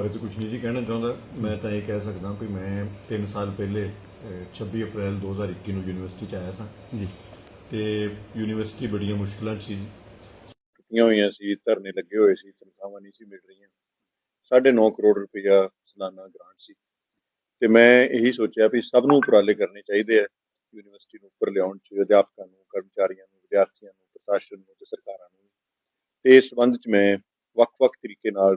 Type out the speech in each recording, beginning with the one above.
ਬਾਰੇ ਤਾਂ ਕੁਝ ਨਹੀਂ ਜੀ ਕਹਿਣਾ ਚਾਹੁੰਦਾ। ਮੈਂ ਤਾਂ ਇਹ ਕਹਿ ਸਕਦਾ ਵੀ ਮੈਂ 3 ਸਾਲ ਪਹਿਲੇ ਅਹ, 26 ਅਪ੍ਰੈਲ 2021 ਨੂੰ ਯੂਨੀਵਰਸਿਟੀ ਚ ਆਇਆ ਸਾਂ। ਜੀ। ਤੇ ਯੂਨੀਵਰਸਿਟੀ ਬੜੀਆਂ ਮੁਸ਼ਕਲਾਂ 'ਚ ਸੀ। ਟੁੱਟੀਆਂ ਹੋਈਆਂ ਸੀ ਧਰਨੇ ਲੱਗੇ ਹੋਏ ਸੀ ਤਨਖਾਹਾਂ ਨਹੀਂ ਸੀ ਮਿਲ ਰਹੀਆਂ। ਸਾਢੇ ਨੌ ਕਰੋੜ ਰੁਪਇਆ ਸਾਲਾਨਾ ਗ੍ਰਾਂਟ ਸੀ। ਤੇ ਮੈਂ ਇਹੀ ਸੋਚਿਆ ਵੀ ਸਭ ਨੂੰ ਉਪਰਾਲੇ ਕਰਨੇ ਚਾਹੀਦੇ ਆ ਯੂਨੀਵਰਸਿਟੀ ਨੂੰ ਉੱਪਰ ਲਿਆਉਣ ਚ ਅਧਿਆਪਕਾਂ ਨੂੰ ਕਰਮਚਾਰੀਆਂ ਨੂੰ ਵਿਦਿਆਰਥੀਆਂ ਨੂੰ ਪ੍ਰਸ਼ਾਸਨ ਨੂੰ ਤੇ ਸਰਕਾਰਾਂ ਨੂੰ ਤੇ ਇਸ ਸੰਬੰਧ ਚ ਮੈਂ ਵੱਖ-ਵੱਖ ਤਰੀਕੇ ਨਾਲ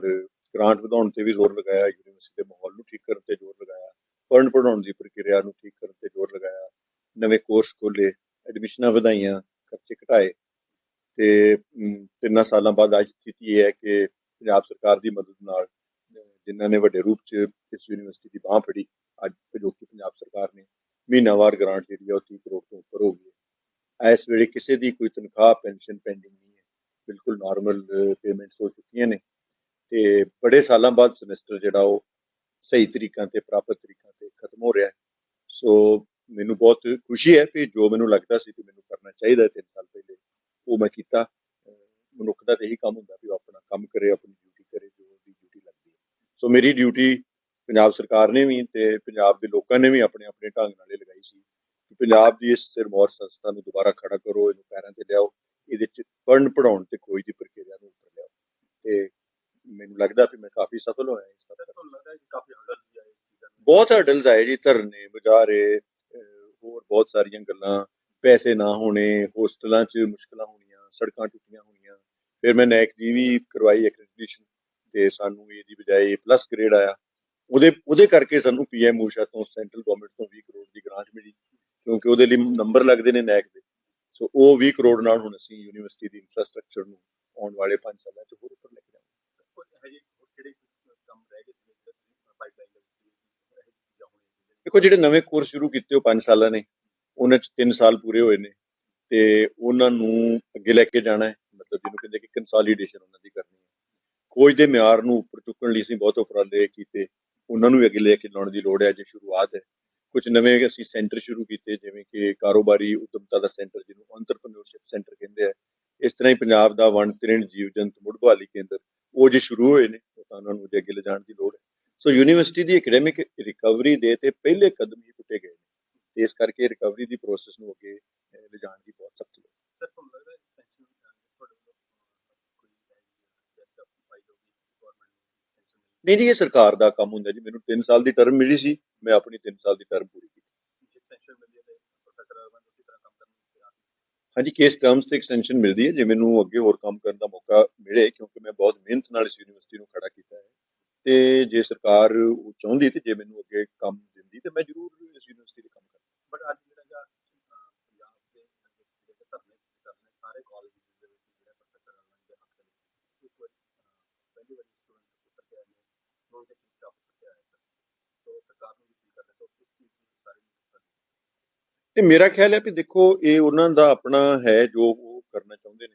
ਗ੍ਰਾਂਟ ਵਧਾਉਣ ਤੇ ਵੀ ਜ਼ੋਰ ਲਗਾਇਆ ਯੂਨੀਵਰਸਿਟੀ ਦੇ ਮਾਹੌਲ ਨੂੰ ਠੀਕ ਕਰਨ ਤੇ ਜ਼ੋਰ ਲਗਾਇਆ ਪੜ੍ਹਨ ਪੜਾਉਣ ਦੀ ਪ੍ਰਕਿਰਿਆ ਨੂੰ ਠੀਕ ਕਰਨ ਤੇ ਜ਼ੋਰ ਲਗਾਇਆ, ਨਵੇਂ ਕੋਰਸ ਖੋਲੇ ਐਡਮਿਸ਼ਨਾਂ ਵਧਾਈਆਂ, ਖਰਚੇ ਘਟਾਏ ਤੇ ਤਿੰਨਾਂ ਸਾਲਾਂ ਬਾਅਦ ਅੱਜ ਸਥਿਤੀ ਇਹ ਹੈ ਕਿ ਪੰਜਾਬ ਸਰਕਾਰ ਦੀ ਮਦਦ ਨਾਲ, ਜਿਨ੍ਹਾਂ ਨੇ ਵੱਡੇ ਰੂਪ 'ਚ ਇਸ ਯੂਨੀਵਰਸਿਟੀ ਦੀ ਬਾਹ ਫੜੀ, ਅੱਜ ਜੋ ਕਿ ਪੰਜਾਬ ਸਰਕਾਰ ਨੇ ਮਹੀਨਾਵਾਰ ਗ੍ਰਾਂਟ ਜਿਹੜੀ ਆ ਉਹ 30 ਕਰੋੜ ਤੋਂ ਉੱਪਰ ਹੋ ਗਈ ਹੈ। ਇਸ ਵੇਲੇ ਕਿਸੇ ਦੀ ਕੋਈ ਤਨਖਾਹ ਪੈਨਸ਼ਨ ਪੈਂਡਿੰਗ ਨਹੀਂ ਹੈ। ਬਿਲਕੁਲ ਨਾਰਮਲ ਪੇਮੈਂਟਸ ਹੋ ਚੁੱਕੀਆਂ ਨੇ। ਤੇ ਬੜੇ ਸਾਲਾਂ ਬਾਅਦ ਸਮੈਸਟਰ ਜਿਹੜਾ ਉਹ ਸਹੀ ਤਰੀਕਾਂ ਤੇ, ਪ੍ਰਾਪਤ ਤਰੀਕਾਂ ਤੇ ਖਤਮ ਹੋ ਰਿਹਾ ਹੈ। ਸੋ ਮੈਨੂੰ ਬਹੁਤ ਖੁਸ਼ੀ ਹੈ ਕਿ ਜੋ ਮੈਨੂੰ ਲੱਗਦਾ ਸੀ ਕਿ ਮੈਨੂੰ ਕਰਨਾ ਚਾਹੀਦਾ ਹੈ ਤਿੰਨ ਸਾਲ ਪਹਿਲੇ, ਉਹ ਮੈਂ ਕੀਤਾ। ਮਨੁੱਖ ਦਾ ਤਾਂ ਇਹੀ ਕੰਮ ਹੁੰਦਾ ਵੀ ਉਹ ਆਪਣਾ ਕੰਮ ਕਰੇ, ਆਪਣੀ ਡਿਊਟੀ ਕਰੇ, ਜੋ ਉਹਦੀ ਡਿਊਟੀ ਲੱਗਦੀ ਹੈ। ਸੋ ਮੇਰੀ ਡਿਊਟੀ ਪੰਜਾਬ ਸਰਕਾਰ ਨੇ ਵੀ ਤੇ ਪੰਜਾਬ ਦੇ ਲੋਕਾਂ ਨੇ ਵੀ ਆਪਣੇ ਆਪਣੇ ਢੰਗ ਨਾਲ ਇਹ ਲਗਾਈ ਸੀ ਕਿ ਪੰਜਾਬ ਦੀ ਇਸ ਸਿਰਮੌਰ ਸੰਸਥਾ ਨੂੰ ਦੁਬਾਰਾ ਖੜਾ ਕਰੋ, ਇਹਨੂੰ ਪੈਰਾਂ ਤੇ ਲਿਆਓ, ਇਹਦੇ ਚ ਪੜ੍ਹਨ ਪੜਾਉਣ ਤੇ ਕੋਈ ਦੀ ਪ੍ਰਕਿਰਿਆ ਨੂੰ ਉੱਪਰ ਲਿਆਓ ਤੇ ਮੈਨੂੰ ਲੱਗਦਾ ਵੀ ਮੈਂ ਕਾਫੀ ਸਫਲ ਹੋਇਆ ਇਸ ਤੱਕ ਤੁਹਾਨੂੰ ਲੱਗਦਾ ਹੈ ਕਿ ਕਾਫੀ ਹਰਡਲ ਵੀ ਆਏ ਬਹੁਤ ਹਰਡਲਸ ਆਏ ਜੀ ਧਰਨੇ ਬਜ਼ਾਰੇ ਹੋਰ ਬਹੁਤ ਸਾਰੀਆਂ ਗੱਲਾਂ। ਪੈਸੇ ਨਾ ਹੋਣੇ ਹੋਸਟਲਾਂ 'ਚ ਮੁਸ਼ਕਲਾਂ ਹੋਣੀਆਂ ਸੜਕਾਂ ਟੁੱਟੀਆਂ ਹੋਣੀਆਂ। ਫਿਰ ਮੈਂ ਨੈਕ ਦੀ ਵੀ ਕਰਵਾਈ ਐਕ੍ਰੈਡੀਟੇਸ਼ਨ ਤੇ ਸਾਨੂੰ ਇਹ ਦੀ ਬਜਾਏ ਪਲੱਸ ਗ੍ਰੇਡ ਆਇਆ। ਉਹਦੇ ਉਹਦੇ ਕਰਕੇ ਸਾਨੂੰ ਪੀਐਮ ਊਸ਼ਾ ਤੋਂ ਸੈਂਟਰਲ ਗਵਰਨਮੈਂਟ ਤੋਂ 20 ਕਰੋੜ ਦੀ ਗ੍ਰਾਂਟ ਮਿਲੀ ਕਿਉਂਕਿ ਉਹਦੇ ਲਈ ਨੰਬਰ ਲੱਗਦੇ ਨੇ ਨੈਕ ਦੇ। ਸੋ ਉਹ 20 ਕਰੋੜ ਨਾਲ ਹੁਣ ਅਸੀਂ ਯੂਨੀਵਰਸਿਟੀ ਦੀ ਇਨਫਰਾਸਟ੍ਰਕਚਰ ਨੂੰ ਆਉਣ ਵਾਲੇ 5 ਸਾਲਾਂ 'ਚ ਹੋਰ ਉੱਪਰ ਲੈ ਕੇ ਜਾਵਾਂਗੇ। ਦੇਖੋ, ਜਿਹੜੇ ਨਵੇਂ ਕੋਰਸ ਸ਼ੁਰੂ ਕੀਤੇ ਉਹ 5 ਸਾਲਾਂ ਨੇ। ਉਹਨਾਂ 'ਚ 3 ਸਾਲ ਪੂਰੇ ਹੋਏ ਨੇ। ਤੇ ਉਹਨਾਂ ਨੂੰ ਅੱਗੇ ਲੈ ਕੇ ਜਾਣਾ ਹੈ। ਮਤਲਬ ਜਿਹਨੂੰ ਕਹਿੰਦੇ ਕਿ ਕੰਸੋਲੀਡੇਸ਼ਨ ਉਹਨਾਂ ਦੀ ਕਰਨੀ ਹੈ। ਖੋਜ ਦੇ ਮਿਆਰ ਨੂੰ ਉੱਪਰ ਚੁੱਕਣ ਲਈ ਅਸੀਂ ਬਹੁਤ ਉਪਰਾਲੇ ਕੀਤੇ। ਉਹਨਾਂ ਨੂੰ ਅੱਗੇ ਲੈ ਕੇ ਜਾਣ ਦੀ ਲੋੜ ਹੈ। ਜੇ ਸ਼ੁਰੂਆਤ ਹੈ। ਕੁਝ ਨਵੇਂ ਅਸੀਂ ਸੈਂਟਰ ਸ਼ੁਰੂ ਕੀਤੇ, ਜਿਵੇਂ ਕਿ ਕਾਰੋਬਾਰੀ ਉਦਮਤਾ ਦਾ ਸੈਂਟਰ ਜਿਹਨੂੰ ਐਂਟਰਪ੍ਰੀਨਿਓਰਸ਼ਿਪ ਸੈਂਟਰ ਕਹਿੰਦੇ ਆ। ਇਸ ਤਰ੍ਹਾਂ ਹੀ ਪੰਜਾਬ ਦਾ ਵਣ, ਤ੍ਰਿਣ, ਜੀਵ, ਜੰਤ ਮੁੱਢ ਬਹਾਲੀ ਕੇਂਦਰ ਉਹ ਜੇ ਸ਼ੁਰੂ ਹੋਏ ਨੇ ਤਾਂ ਉਹਨਾਂ ਨੂੰ ਜੇ ਅੱਗੇ ਲਿਜਾਣ ਦੀ ਲੋੜ ਹੈ। ਸੋ ਯੂਨੀਵਰਸਿਟੀ ਦੀ ਐਕੈਡੈਮਿਕ ਰਿਕਵਰੀ ਦੇ ਤੇ ਪਹਿਲੇ ਕਦਮ ਹੀ ਪੁੱਟੇ ਗਏ ਨੇ। ਇਸ ਕਰਕੇ ਰਿਕਵਰੀ ਦੀ ਪ੍ਰੋਸੈਸ ਨੂੰ ਅੱਗੇ ਲਿਜਾਣ ਦੀ ਬਹੁਤ ਸਖਤ ਲੋੜ ਹੈ। ਸਰ ਤੁਹਾਨੂੰ ਲੱਗਦਾ ਹੈ ਐਕਸਟੈਂਸ਼ਨ ਤੁਹਾਡੇ ਵੱਲੋਂ ਅਹ, ਕੋਈ ਜੈਸਟ ਅਪਲਾਈ ਹੋਗੀ ਗਵਰਨਮੈਂਟ ਨੂੰ extension ਮਿਲੀ ਨਹੀਂ ਜੀ ਇਹ ਸਰਕਾਰ ਦਾ ਕੰਮ ਹੁੰਦਾ ਜੀ। ਮੈਨੂੰ 3 ਸਾਲ ਦੀ ਟਰਮ ਮਿਲੀ ਸੀ। ਮੈਂ ਆਪਣੀ 3 ਸਾਲ ਦੀ ਟਰਮ ਪੂਰੀ ਕੀਤੀ ਜੇ ਐਕਸਟੈਂਸ਼ਨ ਮਿਲੀ ਹੈ ਤੇ ਪ੍ਰੋਫੈਸਰ ਅਰਵਿੰਦ ਉਸੇ ਤਰ੍ਹਾਂ ਕੰਮ ਕਰਨ ਨੂੰ ਤਿਆਰ ਨੇ। ਹਾਂਜੀ ਕੇਸ ਟਰਮਸ ਤੇ ਐਕਸਟੈਂਸ਼ਨ ਮਿਲਦੀ ਹੈ। ਜੇ ਮੈਨੂੰ ਅੱਗੇ ਹੋਰ ਕੰਮ ਕਰਨ ਦਾ ਮੌਕਾ ਮਿਲੇ, ਕਿਉਂਕਿ ਮੈਂ ਬਹੁਤ ਮਿਹਨਤ ਨਾਲ ਇਸ ਯੂਨੀਵਰਸਿਟੀ ਨੂੰ ਖੜਾ ਕੀਤਾ ਹੈ, ਤੇ ਜੇ ਸਰਕਾਰ ਉਹ ਚਾਹੁੰਦੀ ਤੇ ਜੇ ਮੈਨੂੰ ਅੱਗੇ ਕੰਮ ਦਿੰਦੀ ਤੇ ਮੈਂ ਜ਼ਰੂਰ ਇਸ ਯੂਨੀਵਰਸਿਟੀ ਦੇ ਕੰਮ ਕਰਾਂ ਬਟ ਅੱਜ ਜਿਹੜਾ ਗਾ ਅਹ, ਪੰਜਾਬ ਦੇ ਵਿੱਚ ਜਿਹੜੇ ਧਰਨੇ ਧਰਨੇ ਸਾਰੇ ਕਾਲਜ ਦੇ ਵਿੱਚ ਜਿਹੜਾ ਪ੍ਰੋਫੈਸਰ ਅਰਵਿੰਦ ਦੇ ਹੱਕ ਦੇ ਵਿੱਚ ਇਸ ਵਾਰੀ ਅਹ, ਪਹਿਲੀ ਵਾਰੀ ਸਟੂਡੈਂਟ ਉੱਤਰ ਕੇ ਆਏ ਨੇ ਨੋਨ ਟੀਚਿੰਗ ਸਟਾਫ ਉੱਤਰ ਕੇ ਆਇਆ ਸਰ ਸੋ ਸਰਕਾਰ ਨੂੰ ਵੀ ਅਪੀਲ ਕਰਦਾ ਸੋ ਇਸ ਚੀਜ਼ ਦੀ ਸਾਰੇ ਨੂੰ ਕਰਨੀ ਤੇ ਮੇਰਾ ਖਿਆਲ ਹੈ ਕਿ ਦੇਖੋ, ਇਹ ਉਹਨਾਂ ਦਾ ਆਪਣਾ ਹੈ ਜੋ ਉਹ ਕਰਨਾ ਚਾਹੁੰਦੇ ਨੇ।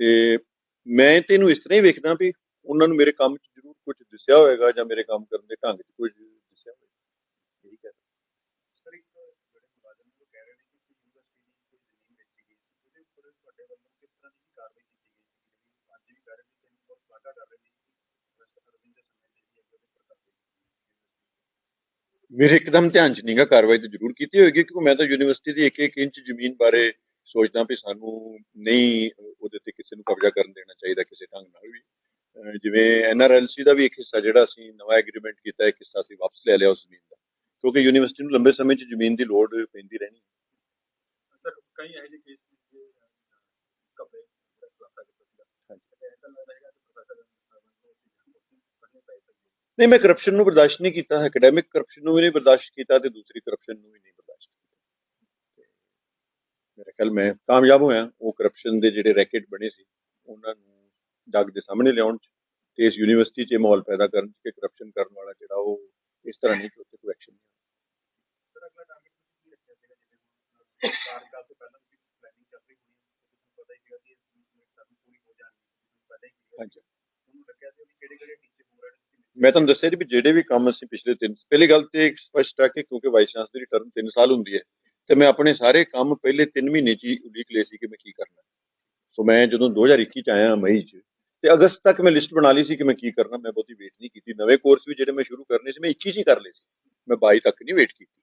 ਤੇ ਮੈਂ ਤੇ ਇਹਨੂੰ ਇਸ ਤਰ੍ਹਾਂ ਹੀ ਵੇਖਦਾ ਵੀ ਉਹਨਾਂ ਨੂੰ ਮੇਰੇ ਕੰਮ 'ਚ ਜ਼ਰੂਰ ਕੁਝ ਦਿਸਿਆ ਹੋਏਗਾ ਜਾਂ ਮੇਰੇ ਕੰਮ ਕਰਨ ਦੇ ਢੰਗ 'ਚ ਕੁਝ ਦਿਸਿਆ ਹੋਏਗਾ। ਠੀਕ ਹੈ ਸਰ, ਇੱਕ ਜਿਹੜੇ ਮੁਲਾਜ਼ਮ ਨੇ ਕਹਿ ਰਹੇ ਨੇ ਕਿ ਯੂਨੀਵਰਸਿਟੀ ਦੀ ਕੋਈ ਜ਼ਮੀਨ ਵੇਚੀ ਗਈ ਸੀ। ਉਹਦੇ ਉੱਪਰ ਤੁਹਾਡੇ ਵੱਲੋਂ ਕਿਸ ਤਰ੍ਹਾਂ ਦੀ ਕਾਰਵਾਈ ਕੀਤੀ ਗਈ ਸੀ? ਜਿਹੜੀ ਅੱਜ ਵੀ ਕਰ ਰਹੇ ਨੇ ਬਹੁਤ ਵਾਅਦਾ ਕਰ ਰਹੇ ਨੇ ਕਿ ਪ੍ਰੋਫੈਸਰ ਅਰਵਿੰਦ ਦੇ ਸਮੇਂ ਤੇ ਅੱਗੇ ਉਹਦੇ ਉੱਪਰ ਕਾਰਵਾਈ ਕੀਤੀ ਗਈ ਸੀ ਮੇਰੇ ਇੱਕਦਮ ਧਿਆਨ 'ਚ ਨਹੀਂਗਾ ਕਾਰਵਾਈ ਤਾਂ ਜ਼ਰੂਰ ਕੀਤੀ ਹੋਏਗੀ, ਕਿਉਂਕਿ ਮੈਂ ਤਾਂ ਯੂਨੀਵਰਸਿਟੀ ਦੀ ਇੱਕ ਇੱਕ ਇੰਚ ਜ਼ਮੀਨ ਬਾਰੇ ਸੋਚਦਾ ਵੀ ਸਾਨੂੰ ਨਹੀਂ ਉਹਦੇ ਤੇ ਕਿਸੇ ਨੂੰ ਕਬਜ਼ਾ ਕਰਨ ਦੇਣਾ ਚਾਹੀਦਾ ਕਿਸੇ ਢੰਗ ਨਾਲ ਵੀ। ਜਿਵੇਂ ਐਨਆਰਐਲਸੀ ਦਾ ਵੀ ਇੱਕ ਹਿੱਸਾ ਜਿਹੜਾ ਅਸੀਂ ਨਵਾਂ ਐਗਰੀਮੈਂਟ ਕੀਤਾ, ਇੱਕ ਹਿੱਸਾ ਅਸੀਂ ਵਾਪਸ ਲੈ ਲਿਆ ਉਸ ਜ਼ਮੀਨ ਦਾ। ਕਿਉਂਕਿ ਯੂਨੀਵਰਸਿਟੀ ਨੂੰ ਲੰਬੇ ਸਮੇਂ 'ਚ ਜ਼ਮੀਨ ਦੀ ਲੋੜ ਪੈਂਦੀ ਰਹਿਣੀ। ਸਰ, ਕਈ ਇਹੋ ਜਿਹੇ ਕੇਸ ਨੇ ਜੇ ਕਬਰੇ ਦਾ ਖੁਲਾਸਾ ਕੀਤਾ ਸੀਗਾ ਹਾਂਜੀ। ਤੇ ਐਸਾ ਲੱਗਦਾ ਹੈਗਾ ਕਿ ਪ੍ਰੋਫੈਸਰ ਅਰਵਿੰਦ ਨੂੰ ਉਸ ਚੀਜ਼ ਨੂੰ ਕੱਢਣੀ ਪੈ ਸਕਦੀ ਹੈ ਨਹੀਂ ਮੈਂ ਕਰਪਸ਼ਨ ਨੂੰ ਬਰਦਾਸ਼ਤ ਨਹੀਂ ਕੀਤਾ ਐਕੈਡੈਮਿਕ ਕਰਪਸ਼ਨ ਨੂੰ ਵੀ ਨਹੀਂ ਬਰਦਾਸ਼ਤ ਕੀਤਾ ਤੇ ਦੂਸਰੀ ਕਰਪਸ਼ਨ ਨੂੰ ਵੀ ਨਹੀਂ ਬਰਦਾਸ਼ਤ ਕੀਤਾ। ਮੇਰਾ ਖਿਆਲ ਮੈਂ ਕਾਮਯਾਬ ਹੋਇਆ ਉਹ ਕਰਪਸ਼ਨ ਦੇ ਜਿਹੜੇ ਰੈਕੇਟ ਬਣੇ ਸੀ ਉਹਨਾਂ ਨੂੰ ਜੱਗ ਦੇ ਸਾਹਮਣੇ ਲਿਆਉਣ ਚ ਤੇ ਇਸ ਯੂਨੀਵਰਸਿਟੀ 'ਚ ਮਾਹੌਲ ਪੈਦਾ ਕਰਨ ਕਿ ਕਰਪਸ਼ਨ ਕਰਨ ਵਾਲਾ ਜਿਹੜਾ ਉਹ ਇਸ ਤਰ੍ਹਾਂ ਨਹੀਂ ਕਿ ਉੱਥੇ ਕੋਈ ਐਕਸ਼ਨ ਨਹੀਂ ਸਰ ਅਗਲਾ ਟਾਰਗੇਟ ਤੁਸੀਂ ਕੀ ਰੱਖਿਆ ਸੀਗਾ? ਜਿਵੇਂ ਹੁਣ ਕਾਰਜਕਾਲ ਤੋਂ ਪਹਿਲਾਂ ਤੁਸੀਂ ਪਲੈਨਿੰਗ ਚੱਲ ਰਹੀ ਹੋਣੀ ਹੈ ਤੁਹਾਨੂੰ ਪਤਾ ਹੀ ਸੀਗਾ ਕਿ ਇਸ ਟਰਮ ਪੂਰੀ ਹੋ ਜਾਣੀ ਹੈ ਤੁਹਾਨੂੰ ਪਤਾ ਹੀ ਸੀਗਾ। ਹਾਂਜੀ। ਤੁਹਾਨੂੰ ਲੱਗਿਆ ਸੀ ਕਿ ਕਿਹੜੇ ਕਿਹੜੇ ਨੇ ਮੈਂ ਤੁਹਾਨੂੰ ਦੱਸਿਆ ਜੀ ਵੀ ਜਿਹੜੇ ਵੀ ਕੰਮ ਅਸੀਂ ਪਿਛਲੇ ਤਿੰਨ, ਪਹਿਲੀ ਗੱਲ ਤੇ ਸਪਸ਼ਟ ਹੈ ਕਿ ਕਿਉਂਕਿ ਵਾਈਸ ਚਾਂਸਲਰ ਦੀ ਟਰਮ 3 ਸਾਲ ਹੁੰਦੀ ਹੈ, ਤੇ ਮੈਂ ਆਪਣੇ ਸਾਰੇ ਕੰਮ ਪਹਿਲੇ 3 ਮਹੀਨੇ 'ਚ ਹੀ ਉਲੀਕ ਲਏ ਸੀ ਕਿ ਮੈਂ ਕੀ ਕਰਨਾ। ਸੋ ਮੈਂ ਜਦੋਂ 2021 ਚ ਆਇਆ ਮਈ 'ਚ, ਤੇ ਅਗਸਤ ਤੱਕ ਮੈਂ ਲਿਸਟ ਬਣਾ ਲਈ ਸੀ ਕਿ ਮੈਂ ਕੀ ਕਰਨਾ, ਮੈਂ ਬਹੁਤੀ ਵੇਟ ਨਹੀਂ ਕੀਤੀ। ਨਵੇਂ ਕੋਰਸ ਵੀ ਜਿਹੜੇ ਮੈਂ ਸ਼ੁਰੂ ਕਰਨੇ ਸੀ, ਮੈਂ 21 ਚ ਹੀ ਕਰ ਲਏ ਸੀ। ਮੈਂ 22 ਤੱਕ ਨਹੀਂ ਵੇਟ ਕੀਤੀ।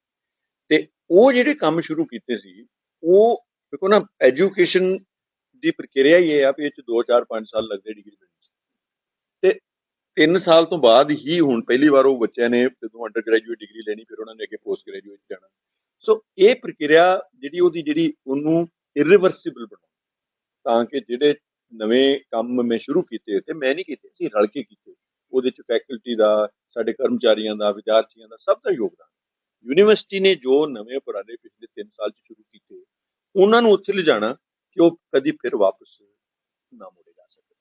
ਤੇ ਉਹ ਜਿਹੜੇ ਕੰਮ ਸ਼ੁਰੂ ਕੀਤੇ ਸੀ, ਉਹ ਦੇਖੋ ਨਾ ਐਜੂਕੇਸ਼ਨ ਦੀ ਪ੍ਰਕਿਰਿਆ ਹੀ ਇਹ ਆ ਵੀ ਇਹ ਚ 2 4 5 ਸਾਲ ਲੱਗਦੇ ਡਿਗਰੀ 3 ਸਾਲ ਤੋਂ ਬਾਅਦ ਹੀ ਹੁਣ ਪਹਿਲੀ ਵਾਰ ਉਹ ਬੱਚਿਆਂ ਨੇ ਜਦੋਂ ਅੰਡਰ ਗ੍ਰੈਜੂਏਟ ਡਿਗਰੀ ਲੈਣੀ, ਫਿਰ ਉਹਨਾਂ ਨੇ ਅੱਗੇ ਪੋਸਟ ਗ੍ਰੈਜੂਏਟ ਜਾਣਾ। ਸੋ ਇਹ ਪ੍ਰਕਿਰਿਆ ਜਿਹੜੀ ਉਹਦੀ ਜਿਹੜੀ ਉਹਨੂੰ ਇਰਰਿਵਰਸੀਬਲ ਬਣਾਉ ਤਾਂ ਕਿ ਜਿਹੜੇ ਨਵੇਂ ਕੰਮ ਮੈਂ ਸ਼ੁਰੂ ਕੀਤੇ ਤੇ ਮੈਂ ਨਹੀਂ ਕੀਤੇ ਸੀ ਰਲ ਕੇ ਕੀਤੇ। ਉਹਦੇ ਚ ਫੈਕਲਟੀ ਦਾ, ਸਾਡੇ ਕਰਮਚਾਰੀਆਂ ਦਾ, ਵਿਦਿਆਰਥੀਆਂ ਦਾ ਸਭ ਦਾ ਯੋਗਦਾਨ। ਯੂਨੀਵਰਸਿਟੀ ਨੇ ਜੋ ਨਵੇਂ ਉਪਰਾਲੇ ਪਿਛਲੇ 3 ਸਾਲ ਚ ਸ਼ੁਰੂ ਕੀਤੇ, ਉਹਨਾਂ ਨੂੰ ਉੱਥੇ ਲਿਜਾਣਾ ਕਿ ਉਹ ਕਦੀ ਫਿਰ ਵਾਪਸ ਨਾ ਮੋੜੇ ਜਾ ਸਕੇ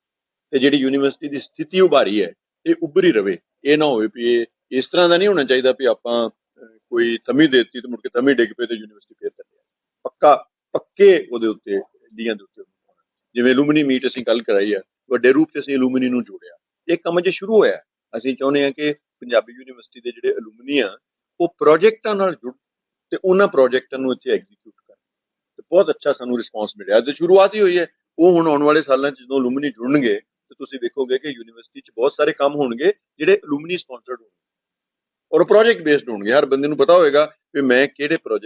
ਤੇ ਜਿਹੜੀ ਯੂਨੀਵਰਸਿਟੀ ਦੀ ਸਥਿਤੀ ਉਭਾਰੀ ਹੈ ਇਹ ਉੱਭਰੀ ਰਵੇ। ਇਹ ਨਾ ਹੋਵੇ ਵੀ ਇਹ ਇਸ ਤਰ੍ਹਾਂ ਦਾ ਨਹੀਂ ਹੋਣਾ ਚਾਹੀਦਾ ਵੀ ਆਪਾਂ ਕੋਈ ਥਮੀ ਦੇਤੀ ਤੇ ਮੁੜ ਕੇ ਤਮੀ ਡਿੱਗ ਪਏ ਤੇ ਯੂਨੀਵਰਸਿਟੀ ਫੇਰ ਚੱਲੇ ਪੱਕਾ, ਪੱਕੇ ਉਹਦੇ ਉੱਤੇ ਦੀਆਂ ਦੇ ਉੱਤੇ ਜਿਵੇਂ ਐਲੂਮਨੀ ਮੀਟ ਅਸੀਂ ਕੱਲ ਕਰਾਈ ਹੈ ਵੱਡੇ ਰੂਪ 'ਚ ਅਸੀਂ ਐਲੂਮਨੀ ਨੂੰ ਜੋੜਿਆ। ਇਹ ਕੰਮ ਜੇ ਸ਼ੁਰੂ ਹੋਇਆ, ਅਸੀਂ ਚਾਹੁੰਦੇ ਹਾਂ ਕਿ ਪੰਜਾਬੀ ਯੂਨੀਵਰਸਿਟੀ ਦੇ ਜਿਹੜੇ ਐਲੂਮਨੀ ਆ, ਉਹ ਪ੍ਰੋਜੈਕਟਾਂ ਨਾਲ ਜੁੜ, ਤੇ ਉਹਨਾਂ ਪ੍ਰੋਜੈਕਟਾਂ ਨੂੰ ਇੱਥੇ ਐਗਜ਼ੀਕਿਊਟ ਕਰਨ। ਤੇ ਬਹੁਤ ਅੱਛਾ ਸਾਨੂੰ ਰਿਸਪਾਂਸ ਮਿਲਿਆ। ਤੇ ਸ਼ੁਰੂਆਤ ਹੀ ਹੋਈ ਹੈ, ਉਹ ਹੁਣ ਆਉਣ ਵਾਲੇ ਸਾਲਾਂ 'ਚ ਜਦੋਂ ਅਲੂਮਨੀ ਜੁੜਨਗੇ ਤੇ ਤੁਸੀਂ ਵੇਖੋਗੇ ਕਿ ਯੂਨੀਵਰਸਿਟੀ 'ਚ ਬਹੁਤ ਸਾਰੇ ਕੰਮ ਹੋਣਗੇ ਜਿਹੜੇ ਐਲੂਮਨੀ ਸਪਾਂਸਰਡ ਹੋਣਗੇ। ਔਰ ਪ੍ਰੋਜੈਕਟ ਬੇਸਡ ਹੋਣਗੇ। ਹਰ ਬੰਦੇ ਨੂੰ ਪਤਾ ਹੋਏਗਾ ਵੀ ਮੈਂ ਕਿਹੜੇ ਪ੍ਰੋਜੈਕਟ